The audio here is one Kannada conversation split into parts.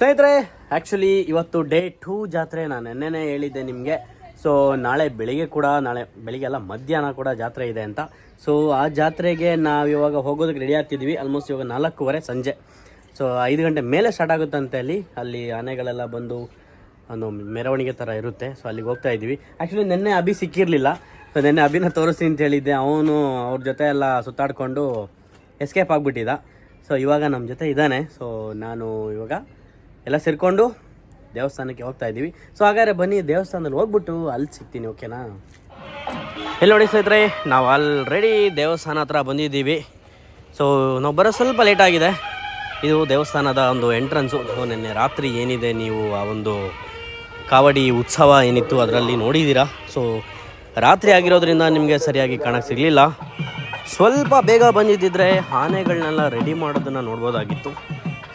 ಸ್ನೇಹಿತರೆ ಆ್ಯಕ್ಚುಲಿ ಇವತ್ತು ಡೇ ಟೂ ಜಾತ್ರೆ ನಾನು ನೆನ್ನೆನೇ ಹೇಳಿದ್ದೆ ನಿಮಗೆ. ಸೊ ನಾಳೆ ಬೆಳಿಗ್ಗೆ ಕೂಡ, ನಾಳೆ ಬೆಳಿಗ್ಗೆ ಎಲ್ಲ ಮಧ್ಯಾಹ್ನ ಕೂಡ ಜಾತ್ರೆ ಇದೆ ಅಂತ. ಸೊ ಆ ಜಾತ್ರೆಗೆ ನಾವು ಇವಾಗ ಹೋಗೋದಕ್ಕೆ ರೆಡಿ ಆಗ್ತಿದ್ವಿ. ಆಲ್ಮೋಸ್ಟ್ ಇವಾಗ ನಾಲ್ಕೂವರೆ ಸಂಜೆ. ಸೊ ಐದು ಗಂಟೆ ಮೇಲೆ ಸ್ಟಾರ್ಟ್ ಆಗುತ್ತಂತೆ ಅಲ್ಲಿ. ಅಲ್ಲಿ ಆನೆಗಳೆಲ್ಲ ಬಂದು ಒಂದು ಮೆರವಣಿಗೆ ಥರ ಇರುತ್ತೆ. ಸೊ ಅಲ್ಲಿಗೆ ಹೋಗ್ತಾ ಇದ್ದೀವಿ. ಆ್ಯಕ್ಚುಲಿ ನಿನ್ನೆ ಅಭಿ ಸಿಕ್ಕಿರಲಿಲ್ಲ. ಸೊ ನಿನ್ನೆ ಅಭಿನ ತೋರಿಸಿ ಅಂತ ಹೇಳಿದ್ದೆ. ಅವನು ಅವ್ರ ಜೊತೆ ಎಲ್ಲ ಸುತ್ತಾಡಿಕೊಂಡು ಎಸ್ಕೇಪ್ ಆಗಿಬಿಟ್ಟಿದ್ದ ಸೊ ಇವಾಗ ನಮ್ಮ ಜೊತೆ ಇದ್ದಾನೆ. ಸೊ ನಾನು ಇವಾಗ ಎಲ್ಲ ಸೇರಿಕೊಂಡು ದೇವಸ್ಥಾನಕ್ಕೆ ಹೋಗ್ತಾ ಇದ್ದೀವಿ. ಸೊ ಹಾಗಾದ್ರೆ ಬನ್ನಿ, ದೇವಸ್ಥಾನದಲ್ಲಿ ಹೋಗ್ಬಿಟ್ಟು ಅಲ್ಲಿ ಸಿಗ್ತೀನಿ ಓಕೆನಾ ಎಲ್ಲಿ ನೋಡಿ ಸ್ನೇಹಿತರೆ, ನಾವು ಆಲ್ರೆಡಿ ದೇವಸ್ಥಾನ ಹತ್ರ ಬಂದಿದ್ದೀವಿ. ಸೊ ನಾವು ಬರೋ ಸ್ವಲ್ಪ ಲೇಟ್ ಆಗಿದೆ. ಇದು ದೇವಸ್ಥಾನದ ಒಂದು ಎಂಟ್ರೆನ್ಸು ನಿನ್ನೆ ರಾತ್ರಿ ಏನಿದೆ ನೀವು ಆ ಒಂದು ಕಾವಡಿ ಉತ್ಸವ ಏನಿತ್ತು ಅದರಲ್ಲಿ ನೋಡಿದ್ದೀರಾ? ಸೊ ರಾತ್ರಿ ಆಗಿರೋದ್ರಿಂದ ನಿಮಗೆ ಸರಿಯಾಗಿ ಕಾಣಕ್ಕೆ ಸಿಗಲಿಲ್ಲ. ಸ್ವಲ್ಪ ಬೇಗ ಬಂದಿದ್ದಿದ್ರೆ ಆನೆಗಳನ್ನೆಲ್ಲ ರೆಡಿ ಮಾಡೋದನ್ನು ನೋಡ್ಬೋದಾಗಿತ್ತು.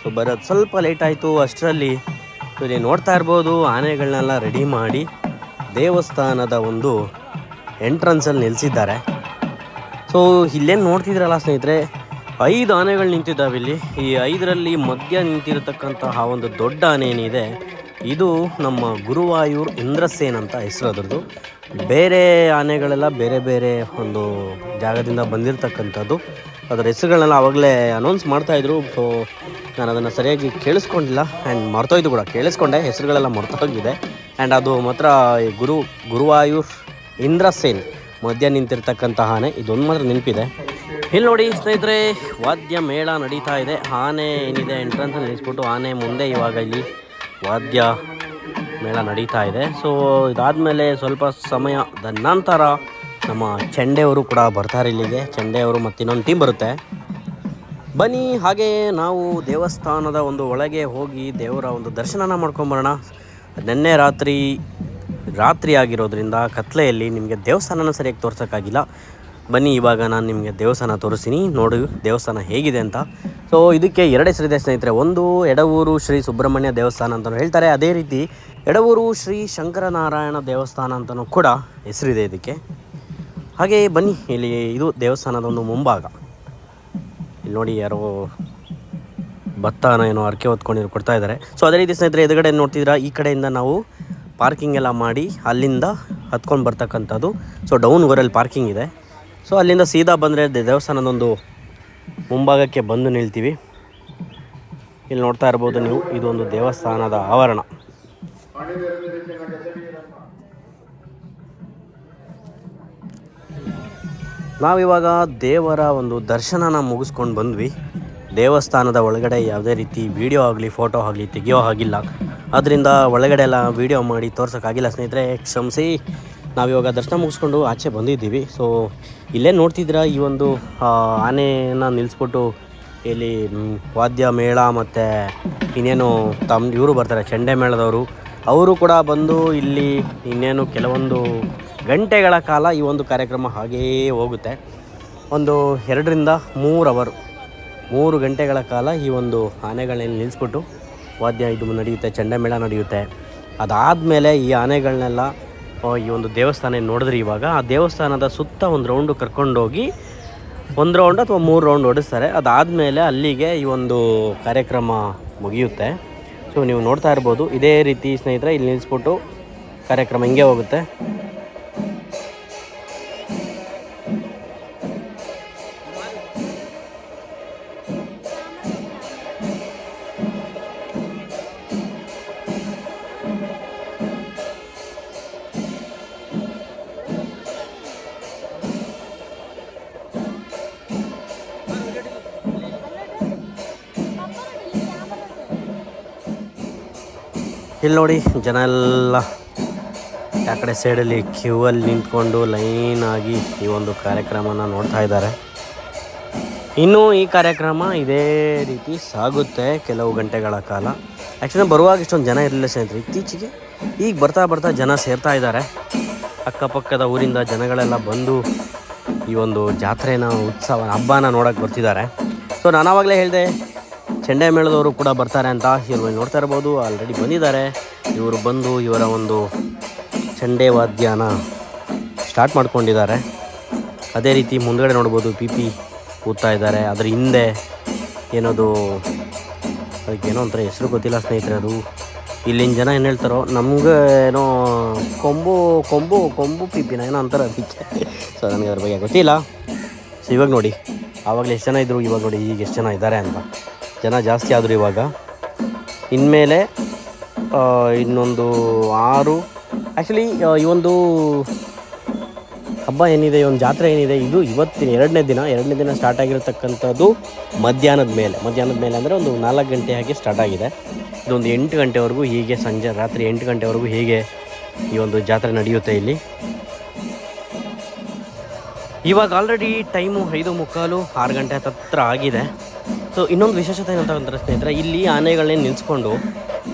ಸೊ ಬರೋದು ಸ್ವಲ್ಪ ಲೇಟ್ ಆಯಿತು. ಅಷ್ಟರಲ್ಲಿ ಇಲ್ಲಿ ನೋಡ್ತಾ ಇರ್ಬೋದು ಆನೆಗಳನ್ನೆಲ್ಲ ರೆಡಿ ಮಾಡಿ ದೇವಸ್ಥಾನದ ಒಂದು ಎಂಟ್ರೆನ್ಸಲ್ಲಿ ನಿಲ್ಲಿಸಿದ್ದಾರೆ ಸೊ ಇಲ್ಲೇನು ನೋಡ್ತಿದ್ರಲ್ಲ ಸ್ನೇಹಿತರೆ, ಐದು ಆನೆಗಳು ನಿಂತಿದ್ದಾವೆ ಇಲ್ಲಿ. ಈ ಐದರಲ್ಲಿ ಮಧ್ಯ ನಿಂತಿರತಕ್ಕಂತಹ ಒಂದು ದೊಡ್ಡ ಆನೆ ಏನಿದೆ ಇದು ನಮ್ಮ ಗುರುವಾಯೂರ್ ಇಂದ್ರಸೇನ್ ಅಂತ ಹೆಸರು ಅದರದ್ದು. ಬೇರೆ ಆನೆಗಳೆಲ್ಲ ಬೇರೆ ಬೇರೆ ಒಂದು ಜಾಗದಿಂದ ಬಂದಿರತಕ್ಕಂಥದ್ದು. ಅದರ ಹೆಸರುಗಳನ್ನೆಲ್ಲ ಆವಾಗಲೇ ಅನೌನ್ಸ್ ಮಾಡ್ತಾಯಿದ್ರು ಸೊ ನಾನು ಅದನ್ನು ಸರಿಯಾಗಿ ಕೇಳಿಸ್ಕೊಂಡಿಲ್ಲ. ಆ್ಯಂಡ್ ಮರ್ತೋಯ್ತು ಕೂಡ. ಕೇಳಿಸ್ಕೊಂಡೆ. ಹೆಸರುಗಳೆಲ್ಲ ಮರ್ತೋಗಿದೆ. ಆ್ಯಂಡ್ ಅದು ಮಾತ್ರ ಈ ಗುರು, ಗುರುವಾಯೂರ್ ಇಂದ್ರಸೇನ್ ಮಧ್ಯ ನಿಂತಿರ್ತಕ್ಕಂಥ ಆನೆ ಇದೊಂದು ಮಾತ್ರ ನೆನಪಿದೆ. ಇಲ್ಲಿ ನೋಡಿ ಸ್ನೇಹಿತರೆ, ವಾದ್ಯ ಮೇಳ ನಡೀತಾ ಇದೆ. ಆನೆ ಏನಿದೆ ಎಂಟ್ರೆನ್ಸ್ ನಿಲ್ಲಿಸ್ಬಿಟ್ಟು ಆನೆ ಮುಂದೆ ಇವಾಗ ಇಲ್ಲಿ ವಾದ್ಯ ಮೇಳ ನಡೀತಾ ಇದೆ. ಸೊ ಇದಾದಮೇಲೆ ಸ್ವಲ್ಪ ಸಮಯದ ನಂತರ ನಮ್ಮ ಚೆಂಡೆಯವರು ಕೂಡ ಬರ್ತಾರೆ ಇಲ್ಲಿಗೆ. ಚೆಂಡೆಯವರು ಮತ್ತು ಇನ್ನೊಂದು ಟೀಮ್ ಬರುತ್ತೆ. ಬನ್ನಿ, ಹಾಗೆ ನಾವು ದೇವಸ್ಥಾನದ ಒಂದು ಒಳಗೆ ಹೋಗಿ ದೇವರ ಒಂದು ದರ್ಶನನ ಮಾಡ್ಕೊಂಬರೋಣ. ನಿನ್ನೆ ರಾತ್ರಿ ರಾತ್ರಿ ಆಗಿರೋದ್ರಿಂದ ಕತ್ಲೆಯಲ್ಲಿ ನಿಮಗೆ ದೇವಸ್ಥಾನನ ಸರಿಯಾಗಿ ತೋರ್ಸೋಕ್ಕಾಗಿಲ್ಲ. ಬನ್ನಿ, ಇವಾಗ ನಾನು ನಿಮಗೆ ದೇವಸ್ಥಾನ ತೋರಿಸ್ತೀನಿ. ನೋಡಿ, ದೇವಸ್ಥಾನ ಹೇಗಿದೆ ಅಂತ. ಸೊ ಇದಕ್ಕೆ ಎರಡು ಹೆಸರಿದೆ ಸ್ನೇಹಿತರೆ, ಒಂದು ಎಡವೂರು ಶ್ರೀ ಸುಬ್ರಹ್ಮಣ್ಯ ದೇವಸ್ಥಾನ ಅಂತಲೂ ಹೇಳ್ತಾರೆ. ಅದೇ ರೀತಿ ಎಡವೂರು ಶ್ರೀ ಶಂಕರನಾರಾಯಣ ದೇವಸ್ಥಾನ ಅಂತಲೂ ಕೂಡ ಹೆಸರಿದೆ ಇದಕ್ಕೆ. ಹಾಗೆ ಬನ್ನಿ, ಇಲ್ಲಿ ಇದು ದೇವಸ್ಥಾನದ ಒಂದು ಮುಂಭಾಗ. ನೋಡಿ ಯಾರೋ ಭತ್ತನ ಏನೋ ಅರ್ಕೆ ಹೊತ್ಕೊಂಡಿರೋ ಕೊಡ್ತಾ ಇದ್ದಾರೆ. ಸೊ ಅದೇ ರೀತಿ ಸ್ನೇಹಿತರೆ, ಎದುರುಗಡೆ ನೋಡ್ತಿದ್ದೀರಾ, ಈ ಕಡೆಯಿಂದ ನಾವು ಪಾರ್ಕಿಂಗ್ ಎಲ್ಲ ಮಾಡಿ ಅಲ್ಲಿಂದ ಹತ್ಕೊಂಡು ಬರ್ತಕ್ಕಂಥದ್ದು. ಸೊ ಡೌನ್ ಊರಲ್ಲಿ ಪಾರ್ಕಿಂಗ್ ಇದೆ. ಸೊ ಅಲ್ಲಿಂದ ಸೀದಾ ಬಂದರೆ ದೇವಸ್ಥಾನದೊಂದು ಮುಂಭಾಗಕ್ಕೆ ಬಂದು ನಿಲ್ತೀವಿ. ಇಲ್ಲಿ ನೋಡ್ತಾ ಇರ್ಬೋದು ನೀವು, ಇದೊಂದು ದೇವಸ್ಥಾನದ ಆವರಣ. ನಾವಿವಾಗ ದೇವರ ಒಂದು ದರ್ಶನನ ಮುಗಿಸ್ಕೊಂಡು ಬಂದ್ವಿ. ದೇವಸ್ಥಾನದ ಒಳಗಡೆ ಯಾವುದೇ ರೀತಿ ವಿಡಿಯೋ ಆಗಲಿ ಫೋಟೋ ಆಗಲಿ ತೆಗಿಯೋ ಹಾಗಿಲ್ಲ. ಅದರಿಂದ ಒಳಗಡೆ ಎಲ್ಲ ವೀಡಿಯೋ ಮಾಡಿ ತೋರ್ಸೋಕ್ಕಾಗಿಲ್ಲ ಸ್ನೇಹಿತರೆ, ಕ್ಷಮಿಸಿ. ನಾವಿವಾಗ ದರ್ಶನ ಮುಗಿಸ್ಕೊಂಡು ಆಚೆ ಬಂದಿದ್ದೀವಿ. ಸೊ ಇಲ್ಲೇ ನೋಡ್ತಿದ್ದೀರಾ ಈ ಒಂದು ಆನೆಯನ್ನು ನಿಲ್ಲಿಸ್ಬಿಟ್ಟು ಇಲ್ಲಿ ವಾದ್ಯ ಮೇಳ ಮತ್ತು ಇನ್ನೇನು ತಮ್ಮ ಇವರು ಬರ್ತಾರೆ, ಚಂಡೆ ಮೇಳದವರು. ಅವರು ಕೂಡ ಬಂದು ಇಲ್ಲಿ ಇನ್ನೇನು ಕೆಲವೊಂದು ಗಂಟೆಗಳ ಕಾಲ ಈ ಒಂದು ಕಾರ್ಯಕ್ರಮ ಹಾಗೇ ಹೋಗುತ್ತೆ. ಒಂದು ಎರಡರಿಂದ ಮೂರು ಅವರು, ಮೂರು ಗಂಟೆಗಳ ಕಾಲ ಈ ಒಂದು ಆನೆಗಳನ್ನ ನಿಲ್ಲಿಸ್ಬಿಟ್ಟು ವಾದ್ಯ ಇದು ನಡೆಯುತ್ತೆ, ಚಂಡಮೇಳ ನಡೆಯುತ್ತೆ. ಅದಾದಮೇಲೆ ಈ ಆನೆಗಳನ್ನೆಲ್ಲ ಈ ಒಂದು ದೇವಸ್ಥಾನ ನೋಡಿದ್ರೆ ಇವಾಗ? ಆ ದೇವಸ್ಥಾನದ ಸುತ್ತ ಒಂದು ರೌಂಡು ಕರ್ಕೊಂಡೋಗಿ ಒಂದು ರೌಂಡ್ ಅಥವಾ ಮೂರು ರೌಂಡ್ ಓಡಿಸ್ತಾರೆ. ಅದಾದಮೇಲೆ ಅಲ್ಲಿಗೆ ಈ ಒಂದು ಕಾರ್ಯಕ್ರಮ ಮುಗಿಯುತ್ತೆ. ಸೊ ನೀವು ನೋಡ್ತಾ ಇರ್ಬೋದು, ಇದೇ ರೀತಿ ಸ್ನೇಹಿತರೆ, ಇಲ್ಲಿ ನಿಲ್ಲಿಸ್ಬಿಟ್ಟು ಕಾರ್ಯಕ್ರಮ ಹಿಂಗೆ ಹೋಗುತ್ತೆ. ಇಲ್ಲಿ ನೋಡಿ, ಜನ ಎಲ್ಲ ಆ ಕಡೆ ಸೈಡಲ್ಲಿ ಕ್ಯೂ ಅಲ್ಲಿ ನಿಂತ್ಕೊಂಡು ಲೈನ್ ಆಗಿ ಈ ಒಂದು ಕಾರ್ಯಕ್ರಮನ ನೋಡ್ತಾ ಇದ್ದಾರೆ. ಇನ್ನು ಈ ಕಾರ್ಯಕ್ರಮ ಇದೇ ರೀತಿ ಸಾಗುತ್ತೆ ಕೆಲವು ಗಂಟೆಗಳ ಕಾಲ. ಆ್ಯಕ್ಚುಲಿ ಬರುವಾಗ ಇಷ್ಟೊಂದು ಜನ ಇರಲಿಲ್ಲ ಸ್ನೇಹಿತರೆ. ಇತ್ತೀಚೆಗೆ ಈಗ ಬರ್ತಾ ಬರ್ತಾ ಜನ ಸೇರ್ತಾ ಇದ್ದಾರೆ. ಅಕ್ಕಪಕ್ಕದ ಊರಿಂದ ಜನಗಳೆಲ್ಲ ಬಂದು ಈ ಒಂದು ಜಾತ್ರೆನ, ಉತ್ಸವ, ಹಬ್ಬನ ನೋಡೋಕ್ಕೆ ಬರ್ತಿದ್ದಾರೆ. ಸೊ ನಾನು ಆವಾಗಲೇ ಹೇಳಿದೆ ಚೆಂಡೆ ಮೇಳದವರು ಕೂಡ ಬರ್ತಾರೆ ಅಂತ ಇವರು ನೋಡ್ತಾ ಇರ್ಬೋದು. ಆಲ್ರೆಡಿ ಬಂದಿದ್ದಾರೆ. ಇವರು ಬಂದು ಇವರ ಒಂದು ಚಂಡೆ ವಾದ್ಯನ ಸ್ಟಾರ್ಟ್ ಮಾಡ್ಕೊಂಡಿದ್ದಾರೆ. ಅದೇ ರೀತಿ ಮುಂದ್ಗಡೆ ನೋಡ್ಬೋದು ಪಿ ಪಿ ಕೂತಾ ಇದ್ದಾರೆ. ಅದರ ಹಿಂದೆ ಏನದು ಅದಕ್ಕೇನೋ ಒಂಥರ ಹೆಸರು ಗೊತ್ತಿಲ್ಲ ಸ್ನೇಹಿತರೆ ಅದು. ಇಲ್ಲಿನ ಜನ ಏನು ಹೇಳ್ತಾರೋ, ನಮ್ಗೆ ಏನೋ ಕೊಂಬು ಕೊಂಬು ಕೊಂಬು ಪಿಪಿನ ಏನೋ ಅಂತಾರೆ ಅದಕ್ಕೆ. ಸೊ ನನಗೆ ಅದ್ರ ಬಗ್ಗೆ ಗೊತ್ತಿಲ್ಲ. ಸೊ ಇವಾಗ ನೋಡಿ. ಆವಾಗಲೇ ಎಷ್ಟು ಜನ ಇದ್ದರು ಇವಾಗ ನೋಡಿ ಈಗ ಎಷ್ಟು ಜನ ಇದ್ದಾರೆ ಅಂತ. ಜನ ಜಾಸ್ತಿ ಆದರು ಇವಾಗ. ಇನ್ಮೇಲೆ ಇನ್ನೊಂದು ಆರು ಆ್ಯಕ್ಚುಲಿ ಈ ಒಂದು ಹಬ್ಬ ಏನಿದೆ, ಈ ಒಂದು ಜಾತ್ರೆ ಏನಿದೆ, ಇದು ಇವತ್ತಿನ ಎರಡನೇ ದಿನ. ಎರಡನೇ ದಿನ ಸ್ಟಾರ್ಟ್ ಆಗಿರತಕ್ಕಂಥದ್ದು ಮಧ್ಯಾಹ್ನದ ಮೇಲೆ. ಮಧ್ಯಾಹ್ನದ ಮೇಲೆ ಅಂದರೆ ಒಂದು ನಾಲ್ಕು ಗಂಟೆ ಹಾಗೆ ಸ್ಟಾರ್ಟ್ ಆಗಿದೆ. ಇದೊಂದು ಎಂಟು ಗಂಟೆವರೆಗೂ ಹೀಗೆ ಸಂಜೆ, ರಾತ್ರಿ ಎಂಟು ಗಂಟೆವರೆಗೂ ಹೀಗೆ ಈ ಒಂದು ಜಾತ್ರೆ ನಡೆಯುತ್ತೆ ಇಲ್ಲಿ. ಇವಾಗ ಆಲ್ರೆಡಿ ಟೈಮು ಐದು ಮುಕ್ಕಾಲು ಆರು ಗಂಟೆ ಹತ್ತಿರ ಆಗಿದೆ. ಸೊ ಇನ್ನೊಂದು ವಿಶೇಷತೆ ಏನಂತ ಅಂದ್ರೆ ಸ್ನೇಹಿತರೆ, ಇಲ್ಲಿ ಆನೆಗಳನ್ನೇ ನಿಲ್ಲಿಸ್ಕೊಂಡು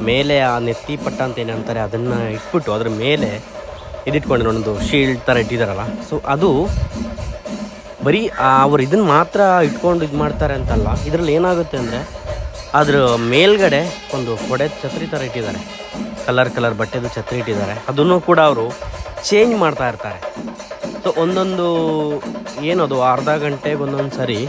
ಮೇಲೆ ಆ ನೆತ್ತಿ ಪಟ್ಟ ಅಂತ ಏನು ಅದನ್ನು ಇಟ್ಬಿಟ್ಟು ಅದ್ರ ಮೇಲೆ ಇದಿಟ್ಕೊಂಡು ಒಂದು ಶೀಲ್ಡ್ ಥರ ಇಟ್ಟಿದ್ದಾರಲ್ಲ ಸೊ ಅದು ಬರೀ ಅವ್ರು ಇದನ್ನು ಮಾತ್ರ ಇಟ್ಕೊಂಡು ಇದು ಮಾಡ್ತಾರೆ ಅಂತಲ್ಲ, ಇದರಲ್ಲಿ ಏನಾಗುತ್ತೆ ಅಂದರೆ ಅದ್ರ ಮೇಲ್ಗಡೆ ಒಂದು ಕೊಡೆ ಛತ್ರಿ ಥರ ಇಟ್ಟಿದ್ದಾರೆ. ಕಲರ್ ಕಲರ್ ಬಟ್ಟೆದು ಛತ್ರಿ ಇಟ್ಟಿದ್ದಾರೆ. ಅದನ್ನು ಕೂಡ ಅವರು ಚೇಂಜ್ ಮಾಡ್ತಾ ಇರ್ತಾರೆ. ಸೊ ಒಂದೊಂದು ಏನದು ಅರ್ಧ ಗಂಟೆಗೆ ಒಂದೊಂದು ಸರಿ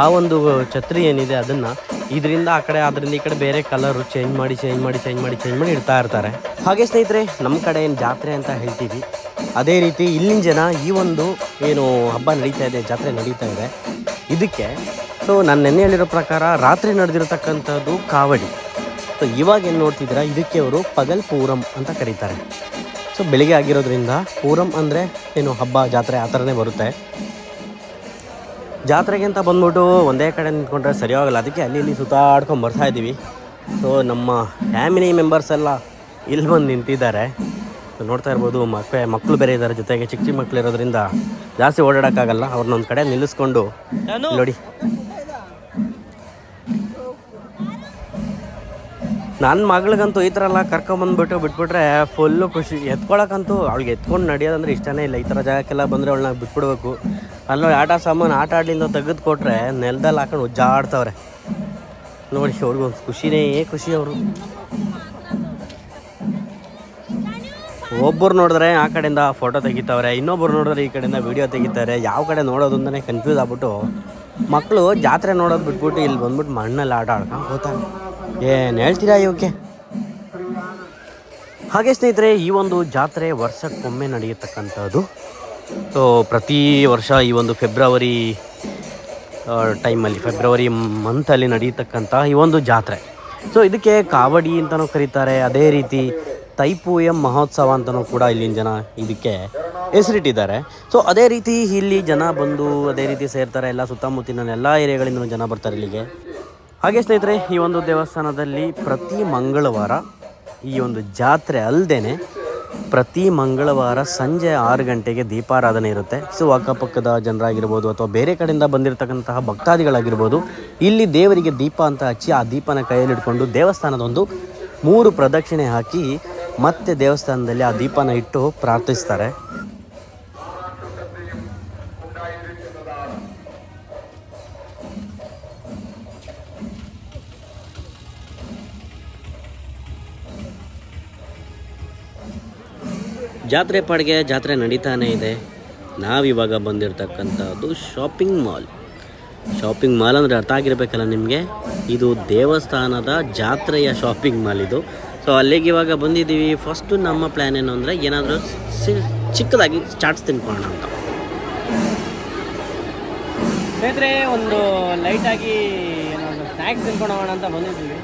ಆ ಒಂದು ಛತ್ರಿ ಏನಿದೆ ಅದನ್ನು ಇದರಿಂದ ಆ ಕಡೆ ಅದರಿಂದ ಈ ಕಡೆ ಬೇರೆ ಕಲರು ಚೇಂಜ್ ಮಾಡಿ ಚೇಂಜ್ ಮಾಡಿ ಚೇಂಜ್ ಮಾಡಿ ಚೇಂಜ್ ಮಾಡಿ ಇಡ್ತಾ ಇರ್ತಾರೆ. ಹಾಗೆ ಸ್ನೇಹಿತರೆ ನಮ್ಮ ಕಡೆ ಏನು ಜಾತ್ರೆ ಅಂತ ಹೇಳ್ತೀವಿ. ಅದೇ ರೀತಿ ಇಲ್ಲಿನ ಜನ ಈ ಒಂದು ಏನು ಹಬ್ಬ ನಡೀತಾ ಇದೆ, ಜಾತ್ರೆ ನಡೀತಾ ಇದೆ. ಇದಕ್ಕೆ ಸೊ ನಾನು ನೆನ್ನೆ ಹೇಳಿರೋ ಪ್ರಕಾರ ರಾತ್ರಿ ನಡೆದಿರತಕ್ಕಂಥದ್ದು ಕಾವಡಿ. ಸೊ ಇವಾಗ ಏನು ನೋಡ್ತಿದ್ದೀರಾ, ಇದಕ್ಕೆ ಅವರು ಪಗಲ್ ಪೂರಂ ಅಂತ ಕರೀತಾರೆ. ಸೊ ಬೆಳಿಗ್ಗೆ ಆಗಿರೋದ್ರಿಂದ ಪೂರಂ ಅಂದರೆ ಏನು ಹಬ್ಬ, ಜಾತ್ರೆ ಆ ಥರನೇ ಬರುತ್ತೆ. ಜಾತ್ರೆಗೆ ಅಂತ ಬಂದ್ಬಿಟ್ಟು ಒಂದೇ ಕಡೆ ನಿಂತ್ಕೊಂಡ್ರೆ ಸರಿಯಾಗಲ್ಲ. ಅದಕ್ಕೆ ಅಲ್ಲಿ ಇಲ್ಲಿ ಸುತ್ತಾಡ್ಕೊಂಡು ಬರ್ತಾ ಇದ್ದೀವಿ. ಸೊ ನಮ್ಮ ಫ್ಯಾಮಿಲಿ ಮೆಂಬರ್ಸ್ ಎಲ್ಲ ಇಲ್ಲಿ ಬಂದು ನಿಂತಿದ್ದಾರೆ. ನೋಡ್ತಾ ಇರ್ಬೋದು ಮಕ್ಕಳ ಮಕ್ಕಳು ಬೇರೆ ಇದ್ದಾರೆ. ಜೊತೆಗೆ ಚಿಕ್ಕ ಚಿಕ್ಕ ಮಕ್ಕಳು ಇರೋದ್ರಿಂದ ಜಾಸ್ತಿ ಓಡಾಡೋಕ್ಕಾಗಲ್ಲ. ಅವ್ರನ್ನೊಂದು ಕಡೆ ನಿಲ್ಲಿಸ್ಕೊಂಡು ನೋಡಿ. ನನ್ನ ಮಗಳಿಗಂತೂ ಈ ಥರ ಎಲ್ಲ ಕರ್ಕೊಂಬಂದ್ಬಿಟ್ಟು ಬಿಟ್ಬಿಟ್ರೆ ಫುಲ್ಲು ಖುಷಿ. ಎತ್ಕೊಳಕ್ಕಂತೂ ಅವ್ಳಿಗೆ ಎತ್ಕೊಂಡು ನಡೆಯೋದಂದ್ರೆ ಇಷ್ಟನೇ ಇಲ್ಲ. ಈ ಥರ ಜಾಗಕ್ಕೆಲ್ಲ ಬಂದರೆ ಅವಳನ್ನ ಬಿಟ್ಬಿಡ್ಬೇಕು. ಅಲ್ಲಿ ಆಟ ಸಾಮಾನು, ಆಟ ಆಡ್ಲಿಂದ ತೆಗೆದು ಕೊಟ್ರೆ ನೆಲದಲ್ಲಿ ಹಾಕೊಂಡು ಉಜ್ಜಾಡ್ತವ್ರೆ. ನೋಡಿ ಅವ್ರಿಗೊಂದು ಖುಷಿನೇ ಖುಷಿ ಅವರು. ಒಬ್ಬರು ನೋಡಿದ್ರೆ ಆ ಕಡೆಯಿಂದ ಫೋಟೋ ತೆಗಿತಾವ್ರೆ, ಇನ್ನೊಬ್ಬರು ನೋಡಿದ್ರೆ ಈ ಕಡೆಯಿಂದ ವೀಡಿಯೋ ತೆಗಿತಾರೆ. ಯಾವ ಕಡೆ ನೋಡೋದು ಅಂತಲೇ ಕನ್ಫ್ಯೂಸ್ ಆಗ್ಬಿಟ್ಟು ಮಕ್ಕಳು ಜಾತ್ರೆ ನೋಡೋದು ಬಿಟ್ಬಿಟ್ಟು ಇಲ್ಲಿ ಬಂದ್ಬಿಟ್ಟು ಮಣ್ಣಲ್ಲಿ ಆಟ ಆಡ್ಕೊಂಡು ಹೋಗ್ತಾರೆ. ಏನು ಹೇಳ್ತೀರಾ ಇವಕ್ಕೆ? ಹಾಗೆ ಸ್ನೇಹಿತರೆ, ಈ ಒಂದು ಜಾತ್ರೆ ವರ್ಷಕ್ಕೊಮ್ಮೆ ನಡೆಯತಕ್ಕಂಥದ್ದು ಸೊ ಪ್ರತಿ ವರ್ಷ ಈ ಒಂದು ಫೆಬ್ರವರಿ ಟೈಮಲ್ಲಿ ಫೆಬ್ರವರಿ ಮಂತಲ್ಲಿ ನಡೆಯತಕ್ಕಂಥ ಈ ಒಂದು ಜಾತ್ರೆ. ಸೊ ಇದಕ್ಕೆ ಕಾವಡಿ ಅಂತಲೂ ಕರೀತಾರೆ. ಅದೇ ರೀತಿ ತೈಪೂಯಂ ಮಹೋತ್ಸವ ಅಂತಲೂ ಕೂಡ ಇಲ್ಲಿನ ಜನ ಇದಕ್ಕೆ ಹೆಸರಿಟ್ಟಿದ್ದಾರೆ. ಸೊ ಅದೇ ರೀತಿ ಇಲ್ಲಿ ಜನ ಬಂದು ಅದೇ ರೀತಿ ಸೇರ್ತಾರೆ. ಎಲ್ಲ ಸುತ್ತಮುತ್ತಲಿನ ಎಲ್ಲ ಏರಿಯಾಗಳಿಂದ ಜನ ಬರ್ತಾರೆ ಇಲ್ಲಿಗೆ. ಹಾಗೆ ಸ್ನೇಹಿತರೆ, ಈ ಒಂದು ದೇವಸ್ಥಾನದಲ್ಲಿ ಪ್ರತಿ ಮಂಗಳವಾರ ಈ ಒಂದು ಜಾತ್ರೆ ಅಲ್ಲದೆ ಪ್ರತಿ ಮಂಗಳವಾರ ಸಂಜೆ ಆರು ಗಂಟೆಗೆ ದೀಪಾರಾಧನೆ ಇರುತ್ತೆ. ಸೊ ಅಕ್ಕಪಕ್ಕದ ಜನರಾಗಿರ್ಬೋದು ಅಥವಾ ಬೇರೆ ಕಡೆಯಿಂದ ಬಂದಿರತಕ್ಕಂತಹ ಭಕ್ತಾದಿಗಳಾಗಿರ್ಬೋದು, ಇಲ್ಲಿ ದೇವರಿಗೆ ದೀಪ ಅಂತ ಹಚ್ಚಿ ಆ ದೀಪನ ಕೈಯಲ್ಲಿಟ್ಕೊಂಡು ದೇವಸ್ಥಾನದೊಂದು ಮೂರು ಪ್ರದಕ್ಷಿಣೆ ಹಾಕಿ ಮತ್ತೆ ದೇವಸ್ಥಾನದಲ್ಲಿ ಆ ದೀಪನ ಇಟ್ಟು ಪ್ರಾರ್ಥಿಸ್ತಾರೆ. ಜಾತ್ರೆ ಪಾಡಿಗೆ ಜಾತ್ರೆ ನಡೀತಾನೆ ಇದೆ. ನಾವಿವಾಗ ಬಂದಿರತಕ್ಕಂಥದ್ದು ಶಾಪಿಂಗ್ ಮಾಲ್ ಶಾಪಿಂಗ್ ಮಾಲ್ ಅಂದರೆ ಅರ್ಥ ಆಗಿರಬೇಕಲ್ಲ ನಿಮಗೆ? ಇದು ದೇವಸ್ಥಾನದ ಜಾತ್ರೆಯ ಶಾಪಿಂಗ್ ಮಾಲ್ ಇದು. ಸೊ ಅಲ್ಲಿಗೆ ಇವಾಗ ಬಂದಿದ್ದೀವಿ. ಫಸ್ಟು ನಮ್ಮ ಪ್ಲ್ಯಾನ್ ಏನು ಅಂದರೆ ಏನಾದರೂ ಸಿ, ಚಿಕ್ಕದಾಗಿ ಚಾಟ್ಸ್ ತಿನ್ಕೊಳ್ಳೋಣ ಅಂತ. ಸ್ನೇಹಿತರೆ, ಒಂದು ಲೈಟಾಗಿ ಏನೋ ಒಂದು ಸ್ನ್ಯಾಕ್ಸ್ ತಿನ್ಕೊಳ್ಳೋಣ ಅಂತ ಬಂದಿದ್ದೀವಿ.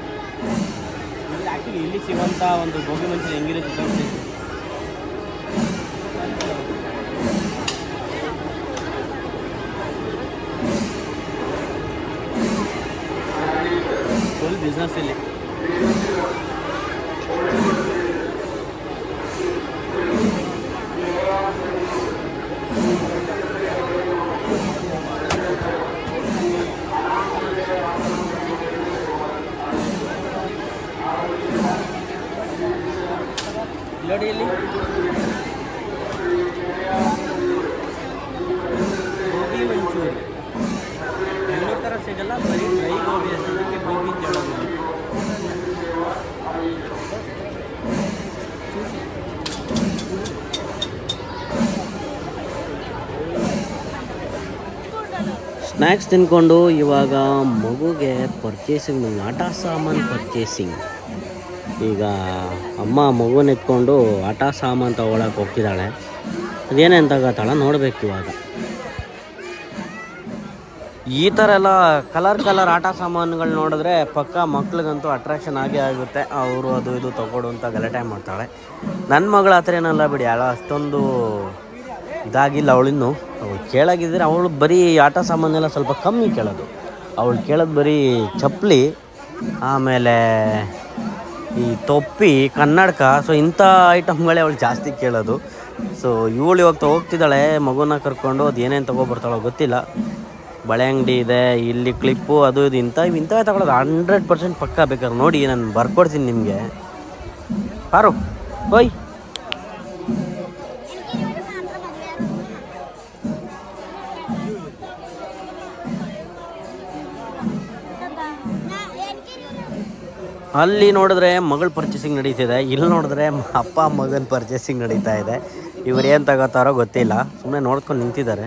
ಆ್ಯಕ್ಚುಲಿ ಇಲ್ಲಿ ಸಿಗುವಂಥ ಒಂದು ಗೋಬಿ ಮಂಚೂರಿ ಹೆಂಗಿರುತ್ತೆ ಬಿಸ್ನೆಸ್ ಇಲ್ಲಿ ಸ್ನ್ಯಾಕ್ಸ್ ತಿನ್ಕೊಂಡು ಇವಾಗ ಮಗುಗೆ ಪರ್ಚೇಸಿಂಗ್ ಆಟ ಸಾಮಾನು ಪರ್ಚೇಸಿಂಗ್ ಈಗ ಅಮ್ಮ ಮಗುನ ಎತ್ಕೊಂಡು ಆಟ ಸಾಮಾನು ತಗೊಳಕ್ಕೆ ಹೋಗ್ತಿದ್ದಾಳೆ. ಅದೇನೇನು ತಗೋತಾಳ ನೋಡ್ಬೇಕು ಇವಾಗ. ಈ ಥರ ಎಲ್ಲ ಕಲರ್ ಕಲರ್ ಆಟ ಸಾಮಾನುಗಳು ನೋಡಿದ್ರೆ ಪಕ್ಕ ಮಕ್ಳಿಗಂತೂ ಅಟ್ರಾಕ್ಷನ್ ಆಗೇ ಆಗುತ್ತೆ. ಅವರು ಅದು ಇದು ತಗೊಡು ಅಂತ ಗಲಾಟೆ ಮಾಡ್ತಾಳೆ. ನನ್ನ ಮಗಳ ಹತ್ರ ಏನಲ್ಲ ಬಿಡಿ, ಅಲ್ಲ, ಅಷ್ಟೊಂದು ಇದಾಗಿಲ್ಲ ಅವಳಿನ್ನು. ಅವಳು ಕೇಳಾಗಿದ್ದರೆ ಅವಳು ಬರೀ ಆಟ ಸಾಮಾನೆಲ್ಲ ಸ್ವಲ್ಪ ಕಮ್ಮಿ ಕೇಳೋದು. ಅವಳು ಕೇಳೋದು ಬರೀ ಚಪ್ಪಲಿ, ಆಮೇಲೆ ಈ ತೊಪ್ಪಿ, ಕನ್ನಡಕ. ಸೊ ಇಂಥ ಐಟಮ್ಗಳೇ ಅವಳು ಜಾಸ್ತಿ ಕೇಳೋದು. ಸೊ ಇವಳು ಇವಾಗ ಹೋಗ್ತಿದ್ದಾಳೆ ಮಗುನ ಕರ್ಕೊಂಡು, ಅದು ಏನೇನು ತೊಗೊಬರ್ತಾಳೋ ಗೊತ್ತಿಲ್ಲ. ಬಳೆ ಅಂಗಡಿ ಇದೆ, ಇಲ್ಲಿ ಕ್ಲಿಪ್ಪು, ಅದು ಇದು, ಇಂಥ ಇಂಥವೇ ತಗೊಳ್ಳೋದು ಹಂಡ್ರೆಡ್ ಪರ್ಸೆಂಟ್ ಪಕ್ಕ ಬೇಕಾದ್ರೆ ನೋಡಿ, ನಾನು ಬರ್ಕೊಡ್ತೀನಿ ನಿಮಗೆ. ಪಾರು, ಹೋಯ್. ಅಲ್ಲಿ ನೋಡಿದ್ರೆ ಮಗಳ ಪರ್ಚೇಸಿಂಗ್ ನಡೀತಿದೆ. ಇಲ್ಲಿ ನೋಡಿದ್ರೆ ಅಪ್ಪ ಮಗನ ಪರ್ಚೇಸಿಂಗ್ ನಡೀತಾ ಇದೆ. ಇವ್ರು ಏನು ತಗೋತಾರೋ ಗೊತ್ತಿಲ್ಲ. ಸುಮ್ಮನೆ ನೋಡ್ಕೊಂಡು ನಿಂತಿದ್ದಾರೆ.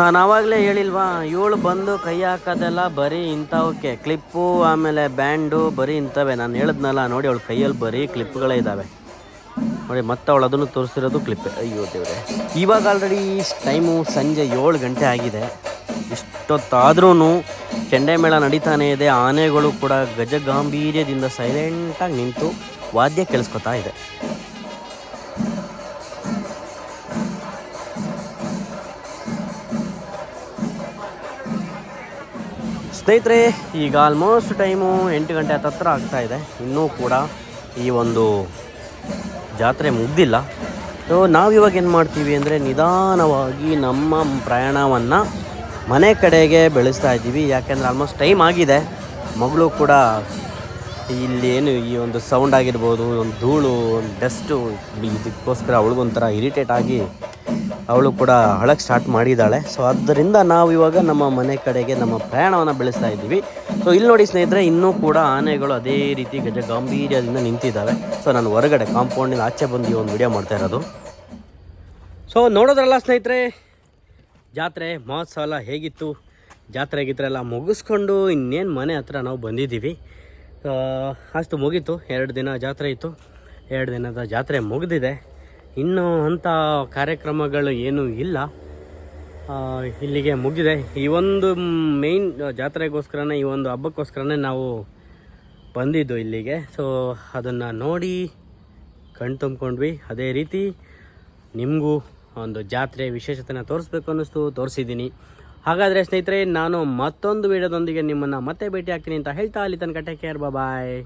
ನಾನು ಆವಾಗಲೇ ಹೇಳಿಲ್ವಾ, ಇವಳು ಬಂದು ಕೈ ಹಾಕೋದೆಲ್ಲ ಬರೀ ಇಂಥವಕ್ಕೆ. ಕ್ಲಿಪ್ಪು ಆಮೇಲೆ ಬ್ಯಾಂಡು ಬರೀ ಇಂಥವೇ. ನಾನು ಹೇಳಿದ್ನಲ್ಲ, ನೋಡಿ ಅವಳು ಕೈಯಲ್ಲಿ ಬರೀ ಕ್ಲಿಪ್ಗಳೇ ಇದ್ದಾವೆ ನೋಡಿ, ಮತ್ತೆ ಅವಳು ಅದನ್ನು ತೋರಿಸಿರೋದು ಕ್ಲಿಪ್ ಅಯ್ಯೋ ದೇವ್ರೆ. ಇವಾಗ ಆಲ್ರೆಡಿ ಟೈಮು ಸಂಜೆ ಏಳು ಗಂಟೆ ಆಗಿದೆ. ಇಷ್ಟೊತ್ತಾದ್ರೂ ಚೆಂಡೆ ಮೇಳ ನಡೀತಾನೆ ಇದೆ. ಆನೆಗಳು ಕೂಡ ಗಜ ಗಾಂಭೀರ್ಯದಿಂದ ಸೈಲೆಂಟಾಗಿ ನಿಂತು ವಾದ್ಯ ಕೇಳಿಸ್ಕೊತಾ ಇದೆ. ಸ್ನೇಹಿತರೆ, ಈಗ ಆಲ್ಮೋಸ್ಟ್ ಟೈಮು ಎಂಟು ಗಂಟೆ ಹತ್ತತ್ರ ಆಗ್ತಾ ಇದೆ. ಇನ್ನೂ ಕೂಡ ಈ ಒಂದು ಜಾತ್ರೆ ಮುಗ್ದಿಲ್ಲ. ಸೊ ನಾವು ಇವಾಗ ಏನು ಮಾಡ್ತೀವಿ ಅಂದರೆ ನಿಧಾನವಾಗಿ ನಮ್ಮ ಪ್ರಯಾಣವನ್ನು ಮನೆ ಕಡೆಗೆ ಬೆಳೆಸ್ತಾ ಇದ್ದೀವಿ. ಯಾಕೆಂದರೆ ಆಲ್ಮೋಸ್ಟ್ ಟೈಮ್ ಆಗಿದೆ. ಮಗಳು ಕೂಡ ಇಲ್ಲಿ ಏನು ಈ ಒಂದು ಸೌಂಡ್ ಆಗಿರ್ಬೋದು, ಒಂದು ಧೂಳು, ಒಂದು ಡಸ್ಟು ಇದಕ್ಕೋಸ್ಕರ ಅವಳಿಗೊಂಥರ ಇರಿಟೇಟ್ ಆಗಿ ಅವಳು ಕೂಡ ಹಳಕ್ಕೆ ಸ್ಟಾರ್ಟ್ ಮಾಡಿದ್ದಾಳೆ. ಸೊ ಅದರಿಂದ ನಾವು ಇವಾಗ ನಮ್ಮ ಮನೆ ಕಡೆಗೆ ನಮ್ಮ ಪ್ರಯಾಣವನ್ನು ಬೆಳೆಸ್ತಾ ಇದ್ದೀವಿ. ಸೊ ಇಲ್ಲಿ ನೋಡಿ ಸ್ನೇಹಿತರೆ, ಇನ್ನೂ ಕೂಡ ಆನೆಗಳು ಅದೇ ರೀತಿ ಗಜ ಗಾಂಭೀರ್ಯದಿಂದ ನಿಂತಿದ್ದಾವೆ. ಸೊ ನಾನು ಹೊರಗಡೆ ಕಾಂಪೌಂಡಿಂದ ಆಚೆ ಬಂದು ಒಂದು ವಿಡಿಯೋ ಮಾಡ್ತಾ ಇರೋದು. ಸೊ ನೋಡೋದ್ರಲ್ಲ ಸ್ನೇಹಿತರೆ ಜಾತ್ರೆ ಮಹೋತ್ಸವ ಎಲ್ಲ ಹೇಗಿತ್ತು? ಜಾತ್ರೆ ಗಿತ್ರೆಲ್ಲ ಮುಗಿಸ್ಕೊಂಡು ಇನ್ನೇನು ಮನೆ ಹತ್ರ ನಾವು ಬಂದಿದ್ದೀವಿ. ಅಷ್ಟು ಮುಗೀತು. ಎರಡು ದಿನ ಜಾತ್ರೆ ಇತ್ತು. ಎರಡು ದಿನದ ಜಾತ್ರೆ ಮುಗಿದಿದೆ. ಇನ್ನು ಅಂಥ ಕಾರ್ಯಕ್ರಮಗಳು ಏನೂ ಇಲ್ಲ. ಇಲ್ಲಿಗೆ ಮುಗಿದೆ. ಈ ಒಂದು ಮೇಯ್ನ್ ಜಾತ್ರೆಗೋಸ್ಕರನೇ, ಈ ಒಂದು ಹಬ್ಬಕ್ಕೋಸ್ಕರನೇ ನಾವು ಬಂದಿದ್ದು ಇಲ್ಲಿಗೆ. ಸೊ ಅದನ್ನು ನೋಡಿ ಕಣ್ತುಂಬ್ಕೊಂಡ್ವಿ ಅದೇ ರೀತಿ ನಿಮಗೂ ಒಂದು ಜಾತ್ರೆ ವಿಶೇಷತೆನ ತೋರಿಸ್ಬೇಕು ಅನ್ನಿಸ್ತು, ತೋರಿಸಿದ್ದೀನಿ. ಹಾಗಾದರೆ ಸ್ನೇಹಿತರೆ, ನಾನು ಮತ್ತೊಂದು ವಿಡಿಯೋದೊಂದಿಗೆ ನಿಮ್ಮನ್ನು ಮತ್ತೆ ಭೇಟಿ ಆಗ್ತೀನಿ ಅಂತ ಹೇಳ್ತಾ ಅಲ್ಲಿ ತನಕ ಟೇಕ್ ಕೇರ್ ಬಾಯ್